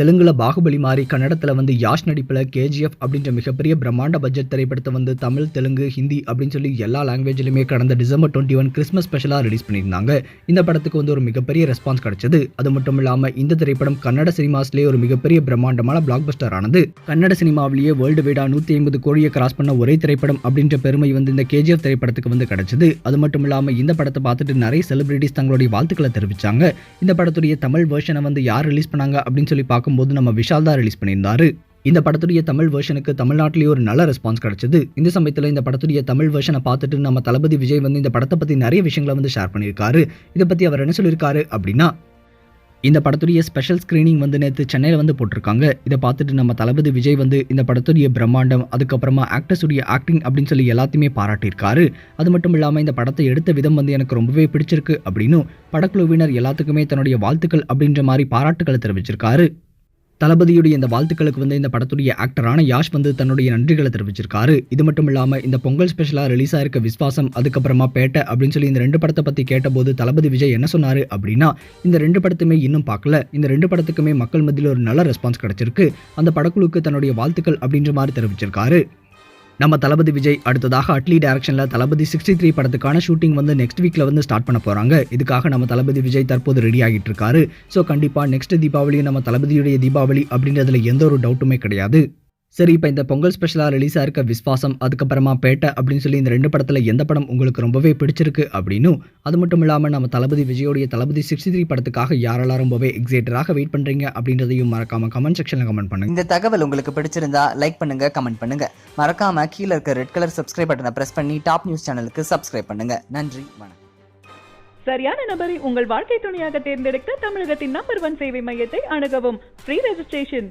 தெலுங்குல பாகுபலி மாதிரி கன்னடத்தில் வந்து யாஷ் நடிப்பில் கேஜிஎஃப் அப்படின்ற மிகப்பெரிய பிரம்மாண்ட பட்ஜெட் திரைப்படத்தை வந்து தமிழ் தெலுங்கு ஹிந்தி அப்படின்னு சொல்லி எல்லா லாங்குவேஜ்லையுமே கடந்த டிசம்பர் டுவெண்ட்டி ஒன் கிறிஸ்மஸ் ஸ்பெஷலாக ரிலீஸ் பண்ணியிருந்தாங்க. இந்த படத்துக்கு வந்து ஒரு மிகப்பெரிய ரெஸ்பான்ஸ் கிடைச்சது. அது மட்டும் இல்லாமல் இந்த திரைப்படம் கன்னட சினிமாஸ்லேயே ஒரு மிகப்பெரிய பிரம்மாண்டமான பிளாக் பஸ்டர் ஆனது. கன்னட சினிமாவிலேயே வேர்ல்டு வைடா நூற்றி ஐம்பது கோடியை கிராஸ் பண்ண ஒரே திரைப்படம் அப்படின்ற பெருமை வந்து இந்த கேஜிஎஃப் திரைப்படத்துக்கு வந்து கிடைச்சது. அது மட்டும் இல்லாமல் இந்த படத்தை பார்த்துட்டு நிறைய செலிபிரிட்டிஸ் தங்களுடைய வாழ்த்துக்களை தெரிவித்தாங்க இந்த படத்துடைய தமிழ் வேர்ஷனை வந்து யார் ரிலீஸ் பண்ணாங்க அப்படின்னு சொல்லி பார்க்கும்போது நம்ம விஷால் தான் ரிலீஸ் பண்ணியிருந்தாரு. இந்த படத்துடைய தமிழ் வெர்ஷனுக்கு தமிழ்நாட்டிலேயே ஒரு நல்ல ரெஸ்பான்ஸ் கிடைச்சது. இந்த சமயத்தில் இந்த படத்துடைய தமிழ் வெர்ஷனை பார்த்துட்டு நம்ம தளபதி விஜய் வந்து இந்த படத்தை பற்றி நிறைய விஷயங்களை வந்து ஷேர் பண்ணியிருக்காரு. இதை பற்றி அவர் என்ன சொல்லியிருக்காரு அப்படின்னா இந்த படத்துடைய ஸ்பெஷல் ஸ்க்ரீனிங் வந்து நேற்று சென்னையில் வந்து போட்டிருக்காங்க. இதை பார்த்துட்டு நம்ம தளபதி விஜய் வந்து இந்த படத்துடைய பிரம்மாண்டம் அதுக்கப்புறமா ஆக்டர்ஸுடைய ஆக்டிங் அப்படின்னு சொல்லி எல்லாத்தையுமே பாராட்டியிருக்காரு. அது மட்டும் இல்லாமல் இந்த படத்தை எடுத்த விதம் வந்து எனக்கு ரொம்பவே பிடிச்சிருக்கு அப்படின்னு படக்குழுவினர் எல்லாத்துக்குமே தன்னுடைய வாழ்த்துக்கள் அப்படின்ற மாதிரி பாராட்டுக்களை தெரிவிச்சிருக்காரு. தளபதியுடைய இந்த வாழ்த்துக்களுக்கு வந்து இந்த படத்துடைய ஆக்டரான யாஷ் வந்து தன்னுடைய நன்றிகளை தெரிவிச்சிருக்காரு. இது மட்டும் இல்லாமல் இந்த பொங்கல் ஸ்பெஷலாக ரிலீஸ் ஆயிருக்க விஸ்வாசம் அதுக்கப்புறமா பேட்டை அப்படின்னு சொல்லி இந்த ரெண்டு படத்தை பற்றி கேட்டபோது தளபதி விஜய் என்ன சொன்னார் அப்படின்னா இந்த ரெண்டு படத்துமே இன்னும் பார்க்கல. இந்த ரெண்டு படத்துக்குமே மக்கள் மத்தியில் ஒரு நல்ல ரெஸ்பான்ஸ் கிடைச்சிருக்கு. அந்த படக்குழுக்கு தன்னுடைய வாழ்த்துக்கள் அப்படின்ற மாதிரி தெரிவிச்சிருக்காரு. நம்ம தளபதி விஜய் அடுத்ததாக அட்லி டைரக்ஷனில் தளபதி சிக்ஸ்டி த்ரீ படத்துக்கான ஷூட்டிங் வந்து நெக்ஸ்ட் வீக்கில் வந்து ஸ்டார்ட் பண்ண போகிறாங்க இதுக்காக நம்ம தளபதி விஜய் தற்போது ரெடி ஆகிட்டு இருக்காரு. ஸோ கண்டிப்பாக நெக்ஸ்ட் தீபாவளியும் நம்ம தளபதியுடைய தீபாவளி அப்படின்றதுல எந்த ஒரு டவுட்டுமே கிடையாது. சரி இப்போ இந்த பொங்கல் ஸ்பெஷலாக ரிலீஸ் ஆயிருக்க விஸ்வாசம் அதுக்கப்புறமா பேட்டை அப்படின்னு சொல்லி இந்த ரெண்டு படத்தில் எந்த படம் உங்களுக்கு ரொம்பவே பிடிச்சிருக்கு அப்படின்னும் அது மட்டும் இல்லாமல் நம்ம தளபதி விஜயோடைய தளபதி சிக்ஸ்டி த்ரீ படத்துக்காக யாரெல்லாம் ரொம்பவே எக்ஸைட்டடாக வெயிட் பண்ணுறீங்க அப்படின்றதையும் மறக்காம கமெண்ட் செக்ஷனில் கமெண்ட் பண்ணுங்க. இந்த தகவல் உங்களுக்கு பிடிச்சிருந்தா லைக் பண்ணுங்க கமெண்ட் பண்ணுங்க. மறக்காம கீழே இருக்க ரெட் கலர் சப்ஸ்கிரைப் பட்டனை பிரஸ் பண்ணி டாப் நியூஸ் சேனலுக்கு சப்ஸ்கிரைப் பண்ணுங்க. நன்றி வணக்கம். சரியான நபரை உங்கள் வாழ்க்கை துணையாக தேர்ந்தெடுக்க தமிழகத்தின் நம்பர் ஒன் சேவை மையத்தை அணுகவும். Free registration